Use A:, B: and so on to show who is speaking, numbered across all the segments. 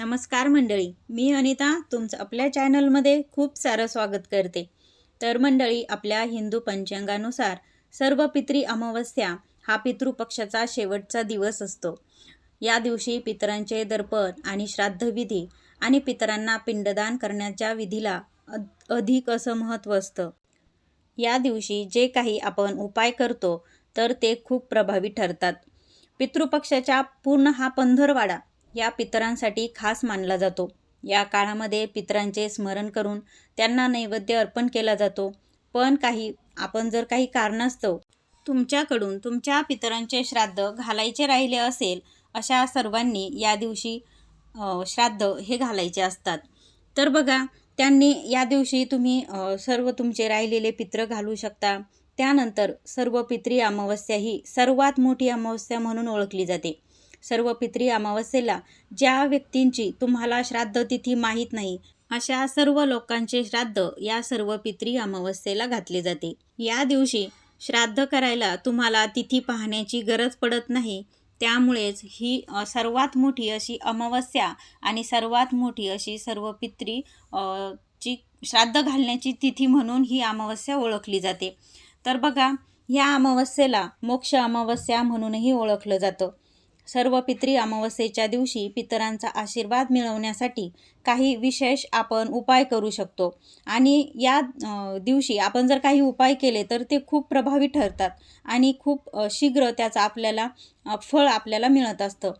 A: नमस्कार मंडळी मी अनिता तुमचं आपल्या चॅनलमध्ये खूप सारं स्वागत करते. तर मंडळी आपल्या हिंदू पंचांगानुसार सर्व पितृ अमावस्या हा पितृपक्षाचा शेवटचा दिवस असतो. या दिवशी पितरांचे दर्पण आणि श्राद्धविधी आणि पितरांना पिंडदान करण्याच्या विधीला अधिक असं महत्त्व असतं. या दिवशी जे काही आपण उपाय करतो तर ते खूप प्रभावी ठरतात. पितृपक्षाच्या पूर्ण हा पंधरवाडा या पितरांसाठी खास मानला जातो. या काळामध्ये पितरांचे स्मरण करून त्यांना नैवेद्य अर्पण केला जातो. पण काही आपण जर काही कारणास्तव तुमच्याकडून तुमच्या पितरांचे श्राद्ध घालायचे राहिले असेल अशा सर्वांनी या दिवशी श्राद्ध हे घालायचे असतात. तर बघा त्यांनी या दिवशी तुम्ही सर्व तुमचे राहिलेले पित्र घालू शकता. त्यानंतर सर्व पितरी अमावस्या ही सर्वात मोठी अमावस्या म्हणून ओळखली जाते. सर्व पितरी अमावस्येला ज्या व्यक्तींची तुम्हाला श्राद्ध तिथी माहीत नाही अशा सर्व लोकांचे श्राद्ध या सर्व पितरी अमावस्येला घातले जाते. या दिवशी श्राद्ध करायला तुम्हाला तिथी पाहण्याची गरज पडत नाही. त्यामुळेच ही सर्वात मोठी अशी अमावस्या आणि सर्वात मोठी अशी सर्व पितरी ची श्राद्ध घालण्याची तिथी म्हणून ही अमावस्या ओळखली जाते. तर बघा या अमावस्येला मोक्ष अमावस्या म्हणूनही ओळखलं जातं. सर्व पितरी अमावस्येच्या दिवशी पितरांचा आशीर्वाद मिळवण्यासाठी काही विशेष आपण उपाय करू शकतो. आणि या दिवशी आपण जर काही उपाय केले तर ते खूप प्रभावी ठरतात आणि खूप शीघ्र त्याचा आपल्याला फळ आपल्याला मिळत असतं.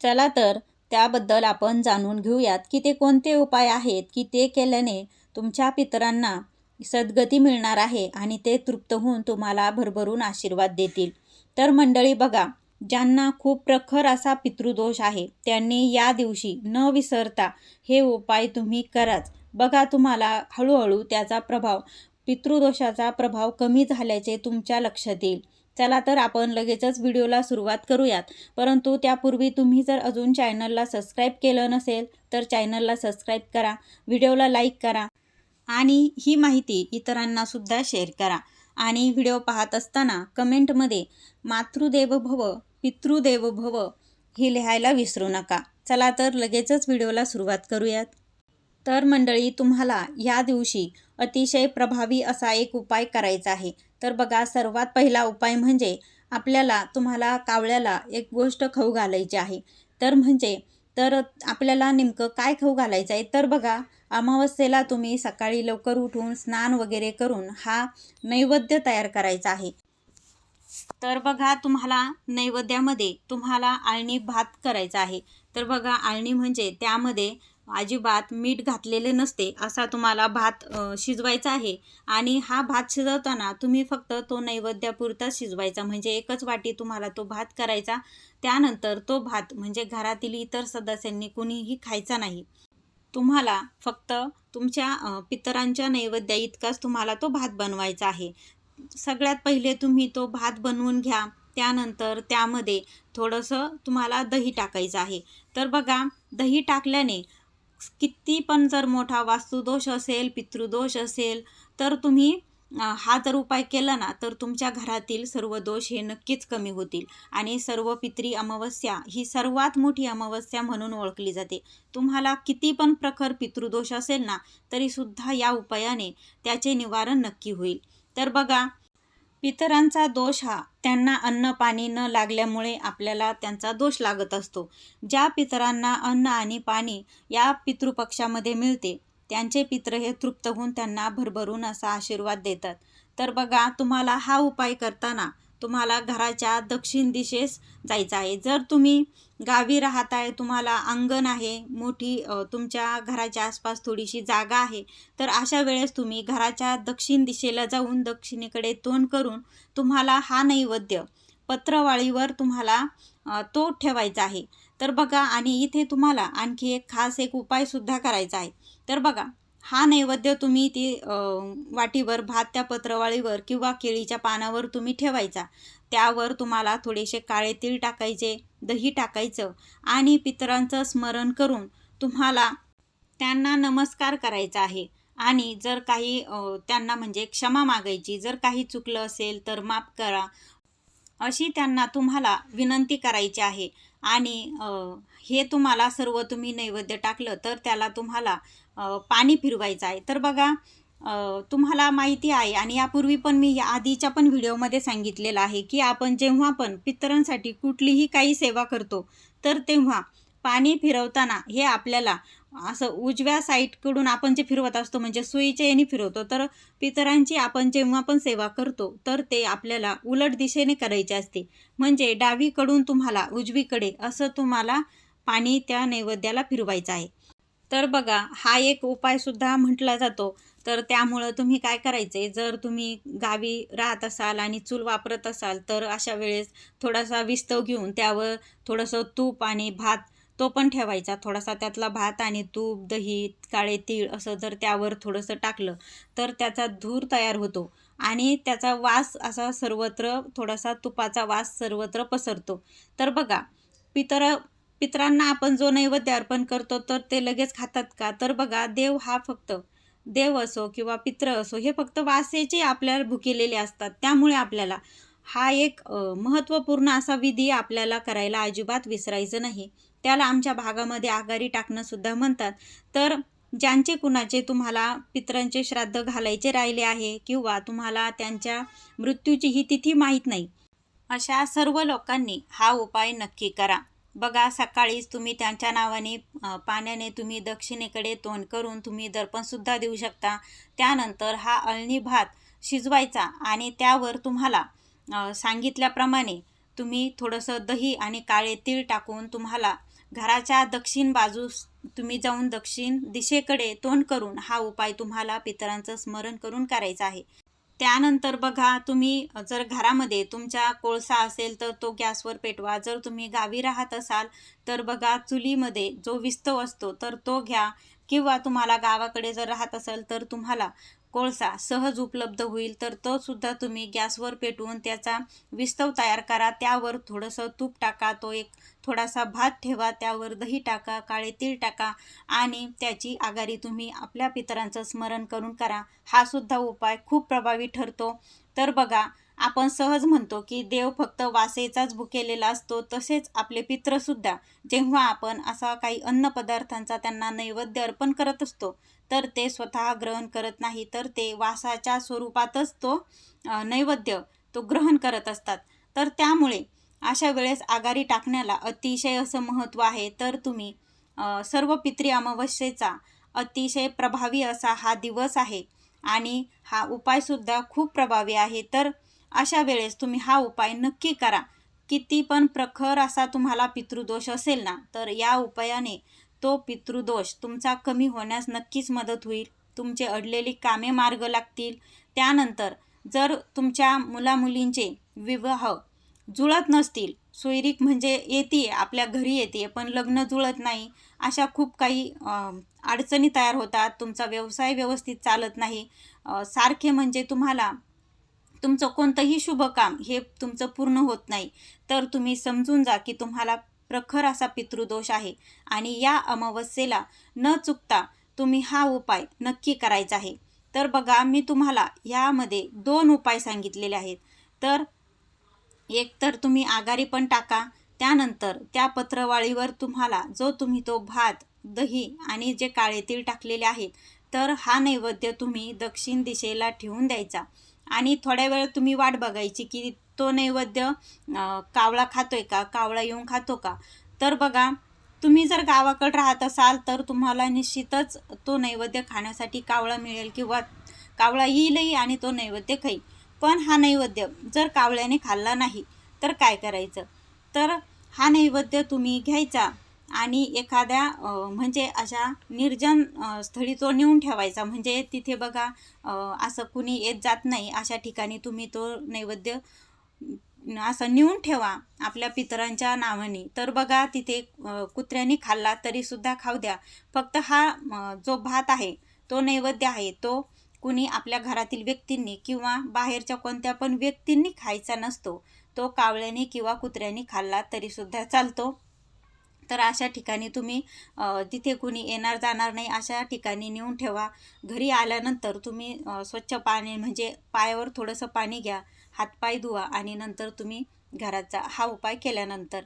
A: चला तर त्याबद्दल आपण जाणून घेऊयात की ते कोणते उपाय आहेत की ते केल्याने तुमच्या पितरांना सद्गती मिळणार आहे आणि ते तृप्त होऊन तुम्हाला भरभरून आशीर्वाद देतील. तर मंडळी बघा ज्यांना खूप प्रखर असा पितृदोष आहे त्यांनी या दिवशी न विसरता हे उपाय तुम्ही कराच. बघा तुम्हाला हळूहळू त्याचा प्रभाव पितृदोषाचा प्रभाव कमी झाल्याचे तुमच्या लक्षात येईल. चला तर आपण लगेचच व्हिडिओला सुरुवात करूयात. परंतु त्यापूर्वी तुम्ही जर अजून चॅनलला सबस्क्राईब केलं नसेल तर चॅनलला सबस्क्राईब करा व्हिडिओला लाईक करा आणि ही माहिती इतरांनासुद्धा शेअर करा. आणि व्हिडिओ पाहत असताना कमेंटमध्ये मातृदेव भव पितृदेव भव हे लिहायला विसरू नका. चला तर लगेचच व्हिडिओला सुरुवात करूयात. तर मंडळी तुम्हाला या दिवशी अतिशय प्रभावी असा एक उपाय करायचा आहे. तर बघा सर्वात पहिला उपाय म्हणजे आपल्याला तुम्हाला कावळ्याला एक गोष्ट खाऊ घालायची आहे. तर म्हणजे तर आपल्याला नेमकं काय खाऊ घालायचं आहे? तर बघा अमावस्येला तुम्ही सकाळी लवकर उठून स्नान वगैरे करून हा नैवेद्य तयार करायचा आहे. तर बघा तुम्हाला नैवेद्यामध्ये तुम्हाला आळणी भात करायचा आहे. तर बघा आळणी म्हणजे त्यामध्ये अजिबात मीठ घातलेले नसते असा तुम्हाला भात शिजवायचा आहे. आणि हा भात शिजवताना तुम्ही फक्त तो नैवेद्यापुरता शिजवायचा. म्हणजे एकच वाटी तुम्हाला तो भात करायचा. त्यानंतर तो भात म्हणजे घरातील इतर सदस्यांनी कुणीही खायचा नाही. तुम्हाला फक्त तुमच्या पितरांच्या नैवेद्या इतकाच तुम्हाला तो भात बनवायचा आहे. सगळ्यात पहिले तुम्ही तो भात बनवून घ्या. त्यानंतर त्यामध्ये थोडंसं तुम्हाला दही टाकायचं आहे. तर बघा दही टाकल्याने किती पण जर मोठा वास्तुदोष असेल पितृदोष असेल तर तुम्ही हा जर उपाय केला ना तर तुमच्या घरातील सर्व दोष हे नक्कीच कमी होतील. आणि सर्व पितरी अमावस्या ही सर्वात मोठी अमावस्या म्हणून ओळखली जाते. तुम्हाला किती पण प्रखर पितृदोष असेल ना तरीसुद्धा या उपायाने त्याचे निवारण नक्की होईल. तर बघा पितरांचा दोष हा त्यांना अन्न पाणी न लागल्यामुळे आपल्याला त्यांचा दोष लागत असतो. ज्या पितरांना अन्न आणि पाणी या पितृपक्षामध्ये मिळते त्यांचे पित्र हे तृप्त होऊन त्यांना भरभरून असा आशीर्वाद देतात. तर बघा तुम्हाला हा उपाय करताना तुम्हाला घराच्या दक्षिण दिशेस जायचं आहे. जर तुम्ही गावी राहत आहे तुम्हाला अंगण आहे मोठी तुमच्या घराच्या आसपास थोडीशी जागा आहे तर अशा वेळेस तुम्ही घराच्या दक्षिण दिशेला जाऊन दक्षिणेकडे तोंड करून तुम्हाला हा नैवेद्य पत्रवाळीवर तुम्हाला तो ठेवायचा आहे. तर बघा आणि इथे तुम्हाला आणखी एक खास एक उपायसुद्धा करायचा आहे. तर बघा हा नैवेद्य तुम्ही ती वाटीवर भात त्या पत्रवाळीवर किंवा केळीच्या पानावर तुम्ही ठेवायचा. त्यावर तुम्हाला थोडेसे काळे तीळ टाकायचे दही टाकायचं आणि पितरांचं स्मरण करून तुम्हाला त्यांना नमस्कार करायचा आहे. आणि जर काही त्यांना म्हणजे क्षमा मागायची जर काही चुकलं असेल तर माफ करा अशी त्यांना तुम्हाला विनंती करायची आहे. आणि हे तुम्हाला सर्व तुम्ही नैवेद्य टाकलं तर त्याला तुम्हाला पाणी फिरवायचं आहे. तर बघा तुम्हाला माहिती आहे आणि यापूर्वी पण मी या आधीच्या पण व्हिडिओमध्ये सांगितलेलं आहे की आपण जेव्हा पण पितरांसाठी कुठलीही काही सेवा करतो तर तेव्हा पाणी फिरवताना हे आपल्याला असं उजव्या साईडकडून आपण जे फिरवत असतो म्हणजे सुईच्या याने फिरवतो तर पितरांची आपण जेव्हा पण सेवा करतो तर ते आपल्याला उलट दिशेने करायचे असते. म्हणजे डावीकडून तुम्हाला उजवीकडे असं तुम्हाला पाणी त्या नैवेद्याला फिरवायचं आहे. तर बघा हा एक उपायसुद्धा म्हटला जातो. तर त्यामुळं तुम्ही काय करायचे जर तुम्ही गावी राहत असाल आणि चूल वापरत असाल तर अशा वेळेस थोडासा विस्तव घेऊन त्यावर थोडंसं तूप आणि भात तो पण ठेवायचा. थोडासा त्यातला भात आणि तूप दही काळे तीळ असं जर त्यावर थोडंसं टाकलं तर त्याचा धूर तयार होतो आणि त्याचा वास असा सर्वत्र थोडासा तुपाचा वास सर्वत्र पसरतो. तर बघा पितर पितरांना आपण जो नैवेद्य अर्पण करतो तर ते लगेच खातात का? तर बघा देव हा फक्त देव असो किंवा पित्र असो हे फक्त वासेचे आपल्याला भुकेलेले असतात. त्यामुळे आपल्याला हा एक महत्त्वपूर्ण असा विधी आपल्याला करायला अजिबात विसरायचं नाही. त्याला आमच्या भागामध्ये आघारी टाकणंसुद्धा म्हणतात. तर ज्यांचे कुणाचे तुम्हाला पित्रांचे श्राद्ध घालायचे राहिले आहे किंवा तुम्हाला त्यांच्या मृत्यूची ही तिथी माहीत नाही अशा सर्व लोकांनी हा उपाय नक्की करा. बघा सकाळीच तुम्ही त्यांच्या नावाने पाण्याने तुम्ही दक्षिणेकडे तोंड करून तुम्ही दर्पणसुद्धा देऊ शकता. त्यानंतर हा अळणी भात शिजवायचा आणि त्यावर तुम्हाला सांगितल्याप्रमाणे तुम्ही थोडंसं दही आणि काळे तीळ टाकून तुम्हाला घराच्या दक्षिण बाजूस तुम्ही जाऊन दक्षिण दिशेकडे तोंड करून हा उपाय तुम्हाला पितरांचं स्मरण करून करायचा आहे. त्यानंतर बघा तुम्ही जर घरामध्ये तुमच्या कोळसा असेल तर तो गॅसवर पेटवा. जर तुम्ही गावी राहत असाल तर बघा चुलीमध्ये जो विस्तव असतो तर तो घ्या किंवा तुम्हाला गावाकडे जर राहत असाल तर तुम्हाला कोळसा सहज उपलब्ध होईल तर तो सुद्धा तुम्ही गॅसवर पेटवून त्याचा विस्तव तयार करा. त्यावर थोडंसं तूप टाका तो एक थोडासा भात ठेवा त्यावर दही टाका काळे तीळ टाका आणि त्याची आघारी तुम्ही आपल्या पितरांचं स्मरण करून करा. हा सुद्धा उपाय खूप प्रभावी ठरतो. तर बघा आपण सहज म्हणतो की देव फक्त वासेचाच भुकेलेला असतो तसेच आपले पित्रसुद्धा. जेव्हा आपण असा काही अन्नपदार्थांचा त्यांना नैवेद्य अर्पण करत असतो तर ते स्वतः ग्रहण करत नाही तर ते वासाच्या स्वरूपातच तो नैवेद्य तो ग्रहण करत असतात. तर त्यामुळे अशा वेळेस आघारी टाकण्याला अतिशय असं महत्त्व आहे. तर तुम्ही सर्व पितृ अमावस्येचा अतिशय प्रभावी असा हा दिवस आहे आणि हा उपायसुद्धा खूप प्रभावी आहे. तर अशा वेळेस तुम्ही हा उपाय नक्की करा. किती पण प्रखर असा तुम्हाला पितृदोष असेल ना तर या उपायाने तो पितृदोष तुमचा कमी होण्यास नक्कीच मदत होईल. तुमचे अडलेली कामे मार्ग लागतील. त्यानंतर जर तुमच्या मुलामुलींचे विवाह जुळत नसतील सोयरीक म्हणजे येते आपल्या घरी येते पण लग्न जुळत नाही अशा खूप काही अडचणी तयार होतात. तुमचा व्यवसाय व्यवस्थित चालत नाही. सारखे म्हणजे तुम्हाला तुमचं कोणतंही शुभकाम हे तुमचं पूर्ण होत नाही. तर तुम्ही समजून जा की तुम्हाला प्रखर असा पितृदोष आहे. आणि या अमावस्येला न चुकता तुम्ही हा उपाय नक्की करायचा आहे. तर बघा मी तुम्हाला यामध्ये दोन उपाय सांगितलेले आहेत. तर एक तर तुम्ही आघारी पण टाका. त्यानंतर त्या पत्रवाळीवर तुम्हाला जो तुम्ही तो भात दही आणि जे काळे तीळ टाकलेले आहेत तर हा नैवेद्य तुम्ही दक्षिण दिशेला ठेवून द्यायचा. आणि थोड्या वेळ तुम्ही वाट बघायची की तो नैवेद्य कावळा कावळा खातोय का? कावळा येऊन खातो का? तर बघा तुम्ही जर गावाकडे राहत असाल तर तुम्हाला निश्चितच तो नैवेद्य खाण्यासाठी कावळा मिळेल किंवा कावळा येईलही आणि तो नैवेद्य खाईल. पण हा नैवेद्य जर कावळ्याने खाल्ला नाही तर काय करायचं? तर हा नैवेद्य तुम्ही घ्यायचा. आणि एखाद्या म्हणजे अशा निर्जन स्थळी तो नेऊन ठेवायचा. म्हणजे तिथे बघा असं कुणी येत जात नाही अशा ठिकाणी तुम्ही तो नैवेद्य असं नेऊन ठेवा आपल्या पितरांच्या नावाने. तर बघा तिथे कुत्र्याने कुत्र्यांनी खाल्ला तरीसुद्धा खाऊ द्या. फक्त हा जो भात आहे तो नैवेद्य आहे तो कुणी आपल्या घरातील व्यक्तींनी किंवा बाहेरच्या कोणत्या पण व्यक्तींनी खायचा नसतो. तो कावळ्याने किंवा कुत्र्याने खाल्ला तरीसुद्धा चालतो. तर अशा ठिकाणी तुम्ही तिथे कुणी येणार जाणार नाही अशा ठिकाणी नेऊन ठेवा. घरी आल्यानंतर तुम्ही स्वच्छ पाणी म्हणजे पायावर थोडंसं पाणी घ्या हातपाय धुवा आणि नंतर तुम्ही घराचा हा उपाय केल्यानंतर.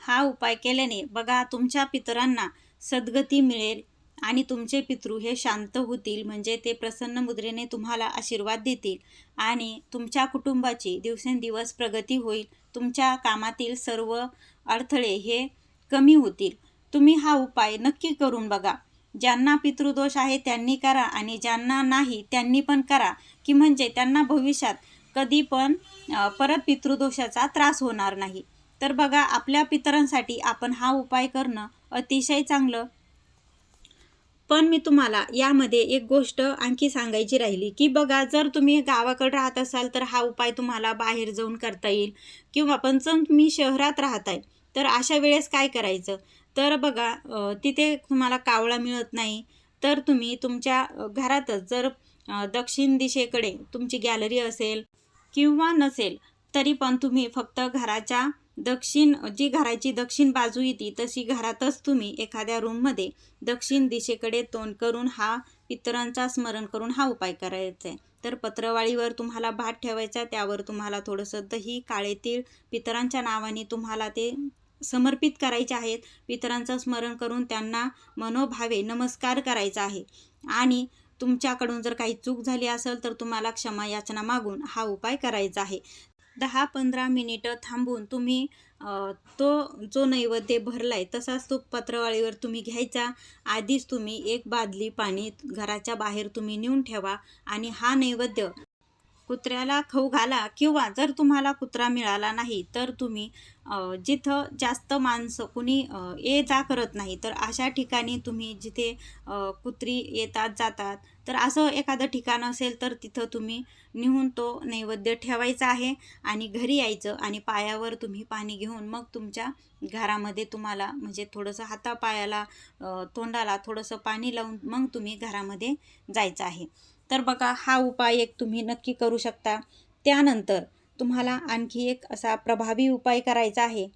A: हा उपाय केल्याने बघा तुमच्या पितरांना सद्गती मिळेल आणि तुमचे पितृ हे शांत होतील म्हणजे ते प्रसन्न मुद्रेने तुम्हाला आशीर्वाद देतील आणि तुमच्या कुटुंबाची दिवसेंदिवस प्रगती होईल. तुमच्या कामातील सर्व अडथळे हे कमी होतील. तुम्ही हा उपाय नक्की करून बघा. ज्यांना पितृदोष आहे त्यांनी करा आणि ज्यांना नाही त्यांनी पण करा. की म्हणजे त्यांना भविष्यात कधी पण परत पितृदोषाचा त्रास होणार नाही. तर बघा आपल्या पितरांसाठी आपण हा उपाय करणं अतिशय चांगलं. पण मी तुम्हाला यामध्ये एक गोष्ट आणखी सांगायची राहिली की बघा जर तुम्ही गावाकडे राहत असाल तर हा उपाय तुम्हाला बाहेर जाऊन करता येईल. किंवा पण जर तुम्ही शहरात राहताय तर अशा वेळेस काय करायचं? तर बघा तिथे तुम्हाला कावळा मिळत नाही. तर तुम्ही तुमच्या घरातच जर दक्षिण दिशेकडे तुमची गॅलरी असेल किंवा नसेल तरी पण तुम्ही फक्त घराच्या दक्षिण जी घराची दक्षिण बाजू येते तशी घरातच तुम्ही एखाद्या रूममध्ये दक्षिण दिशेकडे तोंड करून हा पितरांचा स्मरण करून हा उपाय करायचा आहे. तर पत्रवाळीवर तुम्हाला भात ठेवायचा आहे त्यावर तुम्हाला थोडंसं दही काळे तीळ पितरांच्या नावाने तुम्हाला ते समर्पित करायचे आहेत. पितरांचं स्मरण करून त्यांना मनोभावे नमस्कार करायचा आहे. आणि तुमच्याकडून जर काही चूक झाली असेल तर तुम्हाला क्षमा याचना मागून हा उपाय करायचा आहे. दहा पंधरा मिनिटं थांबून तुम्ही तो जो नैवेद्य भरला आहे तसाच तो पत्रवाळीवर तुम्ही घ्यायचा. आधीच तुम्ही एक बादली पाणी घराच्या बाहेर तुम्ही नेऊन ठेवा आणि हा नैवेद्य कुत्र्याला खाऊ घाला किंवा जर तुम्हाला कुत्रा मिळाला नाही तर तुम्ही जिथं जास्त माणसं कुणी ये जा करत नाही तर अशा ठिकाणी तुम्ही जिथे कुत्री येतात जातात तर असं एखादं ठिकाण असेल तर तिथं तुम्ही नेऊन तो नैवेद्य ठेवायचा आहे आणि घरी यायचं आणि पायावर तुम्ही पाणी घेऊन मग तुमच्या घरामध्ये तुम्हाला म्हणजे थोडंसं हातापायाला तोंडाला थोडंसं पाणी लावून मग तुम्ही घरामध्ये जायचं आहे. तर बघा हा उपाय एक तुम्ही नक्की करू शकता. त्यानंतर तुम्हाला आणखी एक असा प्रभावी उपाय करायचा आहे.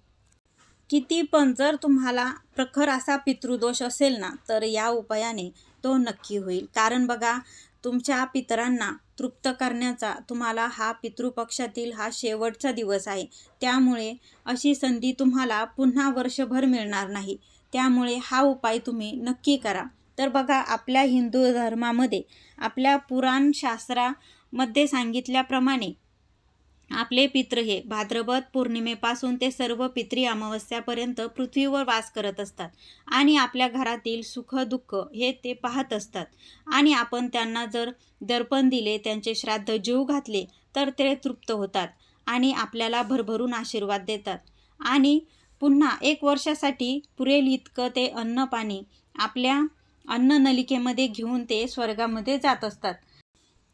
A: किती पण जर तुम्हाला प्रखर असा पितृदोष असेल ना तर या उपायाने तो नक्की होईल. कारण बघा तुमच्या पितरांना तृप्त करण्याचा तुम्हाला हा पितृपक्षातील हा शेवटचा दिवस आहे. त्यामुळे अशी संधी तुम्हाला पुन्हा वर्षभर मिळणार नाही. त्यामुळे हा उपाय तुम्ही नक्की करा. तर बघा आपल्या हिंदू धर्मामध्ये आपल्या पुराण शास्त्रामध्ये सांगितल्याप्रमाणे आपले पित्र हे भाद्रपद पौर्णिमेपासून ते सर्व पितरी अमावस्यापर्यंत पृथ्वीवर वास करत असतात आणि आपल्या घरातील सुख दुःख हे ते पाहत असतात. आणि आपण त्यांना जर दर्पण दिले त्यांचे श्राद्ध जीव घातले तर ते तृप्त होतात आणि आपल्याला भरभरून आशीर्वाद देतात. आणि पुन्हा एक वर्षासाठी पुरेल इतकं ते अन्न पाणी आपल्या अन्न नलिकेमध्ये घेऊन ते स्वर्गामध्ये जात असतात.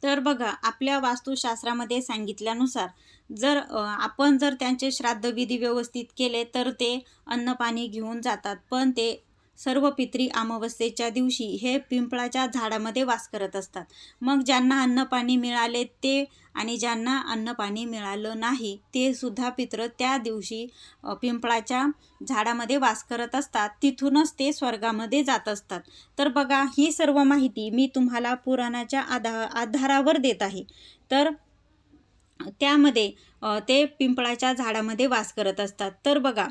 A: तर बघा आपल्या वास्तुशास्त्रामध्ये सांगितल्यानुसार जर आपण जर त्यांचे श्राद्धविधी व्यवस्थित केले तर ते अन्नपाणी घेऊन जातात. पण ते सर्व पितरी अमावस्येच्या दिवशी हे पिंपळाच्या झाडामध्ये वास करत असतात. मग ज्यांना अन्नपाणी मिळाले ते आणि ज्यांना अन्नपाणी मिळालं नाही ते सुद्धा पित्र त्या दिवशी पिंपळाच्या झाडामध्ये वास करत असतात. तिथूनच ते स्वर्गामध्ये जात असतात. तर बघा ही सर्व माहिती मी तुम्हाला पुराणाच्या आधा आधारावर देत आहे. तर त्यामध्ये ते पिंपळाच्या झाडामध्ये वास करत असतात. तर बघा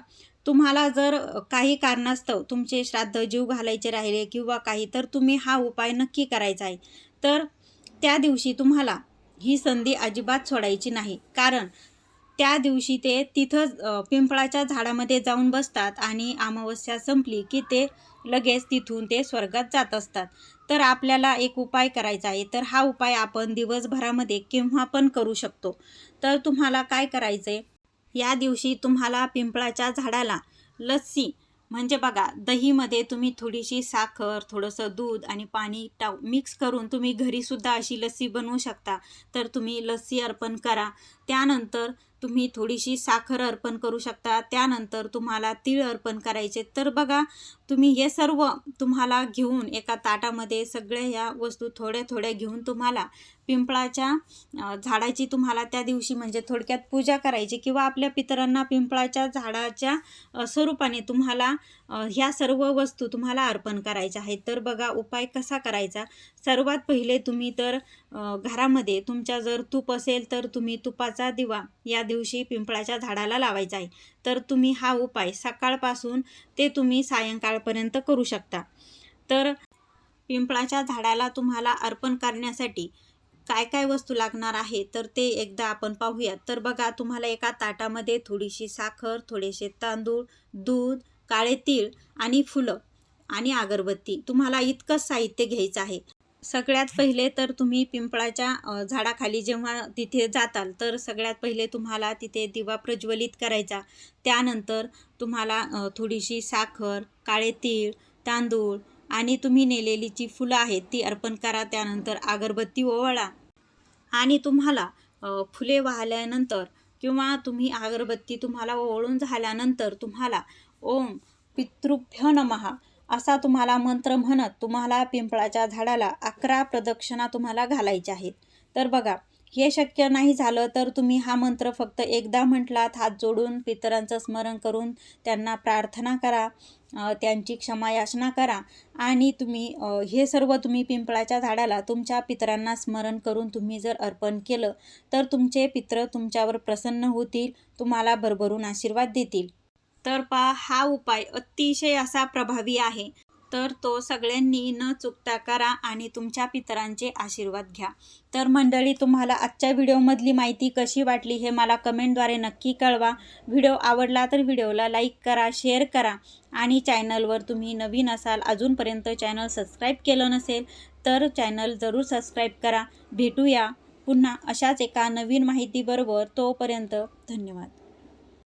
A: तुम्हाला जर काही कारणास्तव तुमचे श्राद्ध जीव घालायचे राहिले किंवा काही तर तुम्ही हा उपाय नक्की करायचा आहे. तर त्या दिवशी तुम्हाला ही संधी अजिबात सोडायची नाही. कारण त्या दिवशी ते तिथं पिंपळाच्या झाडामध्ये जाऊन बसतात आणि अमावस्या संपली की ते लगेच तिथून ते स्वर्गात जात असतात. तर आपल्याला एक उपाय करायचा आहे. तर हा उपाय आपण दिवसभरामध्ये केव्हा पण करू शकतो. तर तुम्हाला काय करायचं आहे या दिवशी तुम्हाला पिंपळाच्या झाडाला लस्सी म्हणजे बघा दहीमध्ये तुम्ही थोडीशी साखर थोडंसं दूध आणि पाणी टाव मिक्स करून तुम्ही घरीसुद्धा अशी लस्सी बनवू शकता. तर तुम्ही लस्सी अर्पण करा. त्यानंतर तुम्ही थोडीशी साखर अर्पण करू शकता. त्यानंतर तुम्हाला तीळ अर्पण करायचे. तर बघा तुम्ही हे सर्व तुम्हाला घेऊन एका ताटामध्ये सगळ्या ह्या वस्तू थोड्या थोड्या घेऊन तुम्हाला पिंपळाच्या झाडाची तुम्हाला त्या दिवशी म्हणजे थोडक्यात पूजा करायची किंवा आपल्या पितरांना पिंपळाच्या झाडाच्या स्वरूपाने तुम्हाला ह्या सर्व वस्तू तुम्हाला अर्पण करायच्या आहेत. तर बघा उपाय कसा करायचा? सर्वात पहिले तुम्ही तर घरामध्ये तुमच्या जर तूप असेल तर तुम्ही तुपाचा दिवा या दिवशी पिंपळाच्या झाडाला लावायचा आहे. तर तुम्ही हा उपाय सकाळपासून ते तुम्ही सायंकाळपर्यंत करू शकता. तर पिंपळाच्या झाडाला तुम्हाला अर्पण करण्यासाठी काय काय वस्तू लागणार आहे तर ते एकदा आपण पाहूयात. तर बघा तुम्हाला एका ताटामध्ये थोडीशी साखर थोडेसे तांदूळ दूध काळे तीळ आणि फुलं आणि अगरबत्ती. तुम्हाला इतकंच साहित्य घ्यायचं आहे. सगळ्यात पहिले तर तुम्ही पिंपळाच्या झाडाखाली जेव्हा तिथे जाताल तर सगळ्यात पहिले तुम्हाला तिथे दिवा प्रज्वलित करायचा. त्यानंतर तुम्हाला थोडीशी साखर काळे तीळ तांदूळ आणि तुम्ही नेलेली जी फुलं आहेत ती अर्पण करा. त्यानंतर अगरबत्ती ओवाळा आणि तुम्हाला फुले वाहल्यानंतर किंवा तुम्ही अगरबत्ती तुम्हाला ओवळून झाल्यानंतर तुम्हाला ओम पितृभ्य नमः असा तुम्हाला मंत्र म्हणत तुम्हाला पिंपळाच्या झाडाला अकरा प्रदक्षिणा तुम्हाला घालायच्या आहेत. तर बघा हे शक्य नाही झालं तर तुम्ही हा मंत्र फक्त एकदा म्हटलात हात जोडून पितरांचं स्मरण करून त्यांना प्रार्थना करा त्यांची क्षमा याचना करा आणि तुम्ही हे सर्व तुम्ही पिंपळाच्या झाडाला तुमच्या पितरांना स्मरण करून तुम्ही जर अर्पण केलं तर तुमचे पित्र तुमच्यावर प्रसन्न होतील तुम्हाला भरभरून आशीर्वाद देतील. तर पहा हा उपाय अतिशय असा प्रभावी आहे. तर तो सगळ्यांनी न चुकता करा आणि तुमच्या पितरांचे आशीर्वाद घ्या. तर मंडळी तुम्हाला आजच्या व्हिडिओमधली माहिती कशी वाटली हे मला कमेंटद्वारे नक्की कळवा. व्हिडिओ आवडला तर व्हिडिओला लाईक करा शेअर करा आणि चॅनलवर तुम्ही नवीन असाल अजूनपर्यंत चॅनल सबस्क्राईब केलं नसेल तर चॅनल जरूर सबस्क्राईब करा. भेटूया पुन्हा अशाच एका नवीन माहितीबरोबर. तोपर्यंत धन्यवाद.